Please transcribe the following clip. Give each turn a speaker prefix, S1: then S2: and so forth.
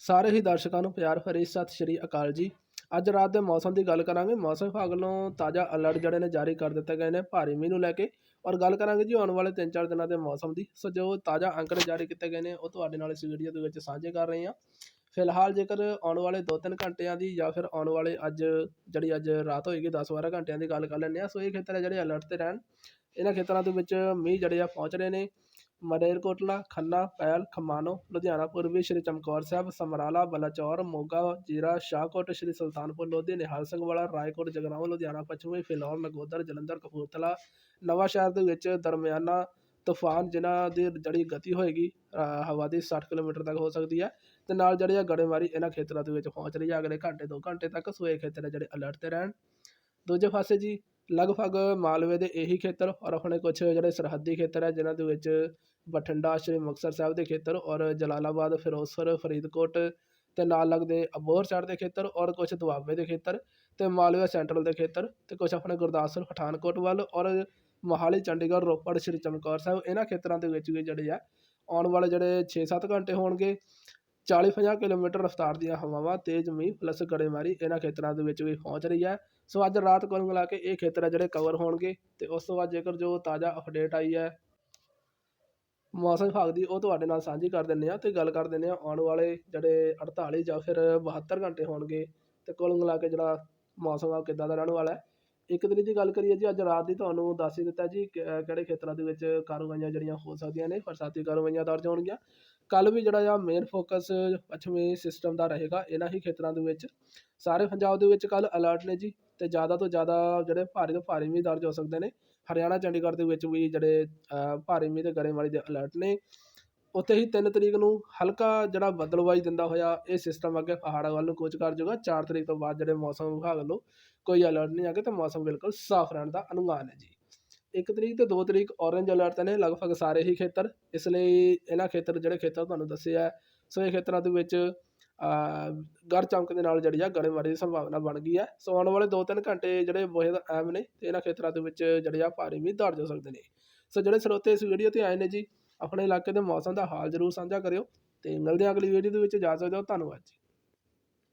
S1: ਸਾਰੇ ਹੀ ਦਰਸ਼ਕਾਂ ਨੂੰ ਪਿਆਰ ਭਰੀ ਸਤਿ ਸ਼੍ਰੀ ਅਕਾਲ ਜੀ। ਅੱਜ ਰਾਤ ਦੇ ਮੌਸਮ ਦੀ ਗੱਲ ਕਰਾਂਗੇ। ਮੌਸਮ ਵਿਭਾਗ ਵੱਲੋਂ ਤਾਜ਼ਾ ਅਲਰਟ ਜਿਹੜੇ ਨੇ ਜਾਰੀ ਕਰ ਦਿੱਤੇ ਗਏ ਨੇ ਭਾਰੀ ਮੀਂਹ ਨੂੰ ਲੈ ਕੇ। ਔਰ ਗੱਲ ਕਰਾਂਗੇ ਜੀ ਆਉਣ ਵਾਲੇ 3-4 ਦਿਨਾਂ ਦੇ ਮੌਸਮ ਦੀ। ਸੋ ਜੋ ਤਾਜ਼ਾ ਅੰਕੜੇ ਜਾਰੀ ਕੀਤੇ ਗਏ ਨੇ, ਉਹ ਤੁਹਾਡੇ ਨਾਲ ਇਸ ਵੀਡੀਓ ਦੇ ਵਿੱਚ ਸਾਂਝੇ ਕਰ ਰਹੇ ਹਾਂ। ਫਿਲਹਾਲ ਜੇਕਰ ਆਉਣ ਵਾਲੇ 2-3 ਘੰਟਿਆਂ ਦੀ ਜਾਂ ਫਿਰ ਆਉਣ ਵਾਲੇ ਅੱਜ, ਜਿਹੜੀ ਅੱਜ ਰਾਤ ਹੋਏਗੀ 10-12 ਘੰਟਿਆਂ ਦੀ ਗੱਲ ਕਰ ਲੈਂਦੇ ਆ ਸੋ ਇਹ ਖੇਤਰ ਹੈ ਜਿਹੜੇ ਅਲਰਟ ਤੇ ਰਹਿਣ। ਇਹਨਾਂ ਖੇਤਰਾਂ ਦੇ ਵਿੱਚ ਮੀਂਹ ਜਿਹੜੇ ਆ ਪਹੁੰਚ ਰਹੇ ਨੇ। ਮਲੇਰਕੋਟਲਾ ਖੰਨਾ, ਪੈਲ, ਖਮਾਣੋ, ਲੁਧਿਆਣਾ ਪੂਰਬੀ ਸ਼੍ਰੀ ਚਮਕੌਰ ਸਾਹਿਬ, ਸਮਰਾਲਾ, ਬਲਾਚੌਰ, ਮੋਗਾ, ਜੀਰਾ, ਸ਼ਾਹਕੋਟ, ਸ਼੍ਰੀ ਸੁਲਤਾਨਪੁਰ, ਲੋਧੀ, ਨਿਹਾਲ ਸਿੰਘ ਵਾਲਾ, ਰਾਏਕੋਟ, ਜਗਰਾਉਂ, ਲੁਧਿਆਣਾ, ਪੱਛਮੀ, ਫਿਲੌਰ ਨਗੋਦਰ ਜਲੰਧਰ, ਕਪੂਰਥਲਾ, ਨਵਾਂ ਸ਼ਹਿਰ ਦੇ ਵਿੱਚ ਦਰਮਿਆਨਾ ਤੂਫਾਨ ਜਿਨ੍ਹਾਂ ਦੀ ਜਿਹੜੀ ਗਤੀ ਹੋਏਗੀ ਹਵਾ ਦੀ 60 ਕਿਲੋਮੀਟਰ ਤੱਕ ਹੋ ਸਕਦੀ ਹੈ ਤੇ ਨਾਲ ਜਿਹੜੀ ਆ ਗੜੇਮਾਰੀ ਇਹਨਾਂ ਖੇਤਰਾਂ ਦੇ ਵਿੱਚ ਪਹੁੰਚ ਰਹੀ ਹੈ ਅਗਲੇ ਘੰਟੇ 2 ਘੰਟੇ ਤੱਕ ਸੋ ਖੇਤਰ ਹੈ ਜਿਹੜੇ ਅਲਰਟ ਤੇ ਰਹਿਣ। ਦੂਜੇ ਪਾਸੇ ਜੀ ਲਗਭਗ ਮਾਲਵੇ ਦੇ ਇਹੀ ਖੇਤਰ ਔਰ ਆਪਣੇ ਕੁਝ ਜਿਹੜੇ ਸਰਹੱਦੀ ਖੇਤਰ ਹੈ ਜਿਨ੍ਹਾਂ ਦੇ ਵਿੱਚ ਬਠਿੰਡਾ, ਸ਼੍ਰੀ ਮੁਕਤਸਰ ਸਾਹਿਬ ਦੇ ਖੇਤਰ ਔਰ ਜਲਾਲਾਬਾਦ, ਫਿਰੋਜ਼ਪੁਰ, ਫਰੀਦਕੋਟ ਤੇ ਨਾਲ ਲੱਗਦੇ ਅਬੋਹਰ ਸਾਈਡ ਦੇ ਖੇਤਰ ਔਰ ਕੁਝ ਦੁਆਬੇ ਦੇ ਖੇਤਰ ਤੇ ਮਾਲਵਾ ਸੈਂਟਰਲ ਦੇ ਖੇਤਰ ਤੇ ਕੁਝ ਆਪਣੇ ਗੁਰਦਾਸਪੁਰ, ਪਠਾਨਕੋਟ ਵੱਲ ਔਰ ਮੋਹਾਲੀ, ਚੰਡੀਗੜ੍ਹ, ਰੋਪੜ, ਸ਼੍ਰੀ ਚਮਕੌਰ ਸਾਹਿਬ ਇਹਨਾਂ ਖੇਤਰਾਂ ਦੇ ਵਿੱਚ ਵੀ ਜਿਹੜੇ ਆ, ਆਉਣ ਵਾਲੇ ਜਿਹੜੇ 6-7 ਘੰਟੇ ਹੋਣਗੇ 40-50 ਕਿਲੋਮੀਟਰ ਰਫ਼ਤਾਰ ਦੀਆਂ ਹਵਾਵਾਂ ਤੇਜ਼ ਮੀਂਹ ਪਲੱਸ ਗੜੇਮਾਰੀ ਇਹਨਾਂ ਖੇਤਰਾਂ ਦੇ ਵਿੱਚ ਵੀ ਪਹੁੰਚ ਰਹੀ ਹੈ। ਸੋ ਅੱਜ ਰਾਤ ਕੋਲ ਮਿਲਾ ਕੇ ਇਹ ਖੇਤਰ ਆ ਜਿਹੜੇ ਕਵਰ ਹੋਣਗੇ ਤੇ ਉਸ ਤੋਂ ਬਾਅਦ ਜੇਕਰ ਜੋ ਤਾਜ਼ਾ ਅਪਡੇਟ ਆਈ ਹੈ ਮੌਸਮ ਵਿਭਾਗ ਦੀ, ਉਹ ਤੁਹਾਡੇ ਨਾਲ ਸਾਂਝੀ ਕਰ ਦਿੰਦੇ ਆ ਤੇ ਗੱਲ ਕਰ ਦਿੰਦੇ ਆ ਆਉਣ ਵਾਲੇ ਜਿਹੜੇ 48 ਜਾਂ ਫਿਰ 72 ਘੰਟੇ ਹੋਣਗੇ ਤੇ ਕੁੱਲ ਮਿਲਾ ਕੇ ਜਿਹੜਾ ਮੌਸਮ ਆ ਕਿੱਦਾਂ ਦਾ ਰਹਿਣ ਵਾਲਾ ਹੈ। ਇੱਕ ਦਿਨ ਦੀ ਗੱਲ ਕਰੀਏ ਜੀ, ਅੱਜ ਰਾਤ ਦੀ ਤੁਹਾਨੂੰ ਦੱਸ ਹੀ ਦਿੱਤਾ ਜੀ ਕਿ- ਕਿਹੜੇ ਖੇਤਰਾਂ ਦੇ ਵਿੱਚ ਕਾਰਵਾਈਆਂ ਜਿਹੜੀਆਂ ਹੋ ਸਕਦੀਆਂ ਨੇ, ਬਰਸਾਤੀ ਕਾਰਵਾਈਆਂ ਦਰਜ ਹੋਣਗੀਆਂ। ਕੱਲ੍ਹ ਵੀ ਜਿਹੜਾ ਆ ਮੇਨ ਫੋਕਸ ਪੱਛਮੀ ਸਿਸਟਮ ਦਾ ਰਹੇਗਾ ਇਹਨਾਂ ਹੀ ਖੇਤਰਾਂ ਦੇ ਵਿੱਚ। ਸਾਰੇ ਪੰਜਾਬ ਦੇ ਵਿੱਚ ਕੱਲ੍ਹ ਅਲਰਟ ਨੇ ਜੀ ਅਤੇ ਜ਼ਿਆਦਾ ਤੋਂ ਜ਼ਿਆਦਾ ਜਿਹੜੇ ਭਾਰੀ ਤੋਂ ਭਾਰੀ ਮੀਂਹ ਦਰਜ ਹੋ ਸਕਦੇ ਨੇ। ਹਰਿਆਣਾ, ਚੰਡੀਗੜ੍ਹ ਦੇ ਵਿੱਚ ਵੀ ਜਿਹੜੇ ਭਾਰੀ ਮੀਂਹ ਤੇ ਗੜੇਮਾਰੀ ਦੇ ਅਲਰਟ ਨੇ। ਉੱਥੇ ਹੀ 3 ਤਰੀਕ ਨੂੰ ਹਲਕਾ ਜਿਹੜਾ ਬੱਦਲਵਾਈ ਦਿੰਦਾ ਹੋਇਆ, ਇਹ ਸਿਸਟਮ ਅੱਗੇ ਪਹਾੜਾਂ ਵੱਲ ਨੂੰ ਕੂਚ ਕਰ ਜਾਊਗਾ। 4 ਤਰੀਕ ਤੋਂ ਬਾਅਦ ਜਿਹੜੇ ਮੌਸਮ ਵਿਭਾਗ ਵੱਲੋਂ ਕੋਈ ਅਲਰਟ ਨਹੀਂ ਆ ਆਗੇ ਤੇ ਮੌਸਮ ਬਿਲਕੁਲ ਸਾਫ਼ ਰਹਿਣ ਦਾ ਅਨੁਮਾਨ ਹੈ ਜੀ। ਇੱਕ ਤਰੀਕ ਤੇ 2 ਤਰੀਕ ਔਰੇਂਜ ਅਲਰਟ ਨੇ ਲਗਭਗ ਸਾਰੇ ਹੀ ਖੇਤਰ, ਇਸ ਲਈ ਇਹਨਾਂ ਖੇਤਰ, ਜਿਹੜੇ ਖੇਤਰ ਤੁਹਾਨੂੰ ਦੱਸੇ ਆ ਸੋ ਇਹ ਖੇਤਰਾਂ ਦੇ ਵਿੱਚ ਗਰ ਚਮਕ ਦੇ ਨਾਲ ਜਿਹੜੀ ਆ ਗੜੇਮਾਰੀ ਦੀ ਸੰਭਾਵਨਾ ਬਣ ਗਈ ਹੈ ਸੋ ਆਉਣ ਵਾਲੇ 2-3 ਘੰਟੇ ਜਿਹੜੇ ਬਹੁਤ ਅਹਿਮ ਨੇ ਤੇ ਇਹਨਾਂ ਖੇਤਰਾਂ ਦੇ ਵਿੱਚ ਜਿਹੜੇ ਆ ਭਾਰੀ ਮੀਂਹ ਦਰਜ ਹੋ ਸਕਦੇ ਨੇ। ਸੋ ਜਿਹੜੇ ਸਰੋਤੇ ਇਸ ਵੀਡੀਓ ਤੇ ਆਏ ਨੇ ਜੀ, ਆਪਣੇ ਇਲਾਕੇ ਦੇ ਮੌਸਮ ਦਾ ਹਾਲ ਜ਼ਰੂਰ ਸਾਂਝਾ ਕਰਿਓ ਤੇ ਮਿਲਦੇ ਹਾਂ ਅਗਲੀ ਵੀਡੀਓ ਦੇ ਵਿੱਚ ਜਾ ਸਕਦੇ ਹੋ ਧੰਨਵਾਦ ਜੀ।